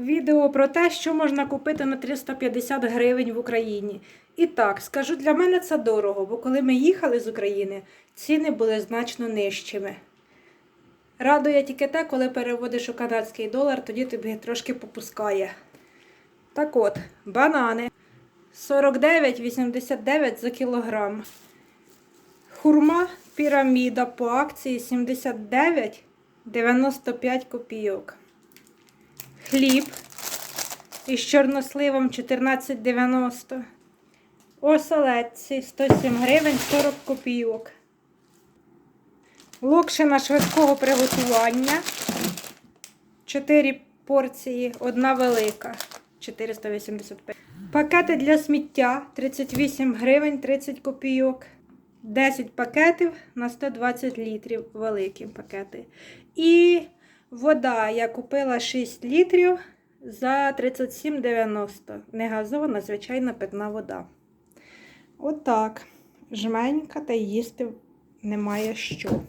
Відео про те, що можна купити на 350 гривень в Україні. І так, скажу, для мене це дорого, бо коли ми їхали з України, ціни були значно нижчими. Радує тільки те, коли переводиш у канадський долар, тоді тобі трошки попускає. Так от, банани 49,89 за кілограм. Хурма піраміда по акції 79,95 копійок. Хліб із чорносливом 14,90. Оселедці 107 гривень 40 копійок. Локшина швидкого приготування. 4 порції, одна велика. 485. Пакети для сміття 38 гривень 30 копійок. 10 пакетів на 120 літрів великі пакети. І вода я купила 6 літрів за 37,90. Не газована, звичайна питна вода. Отак. Жменька та їсти немає що.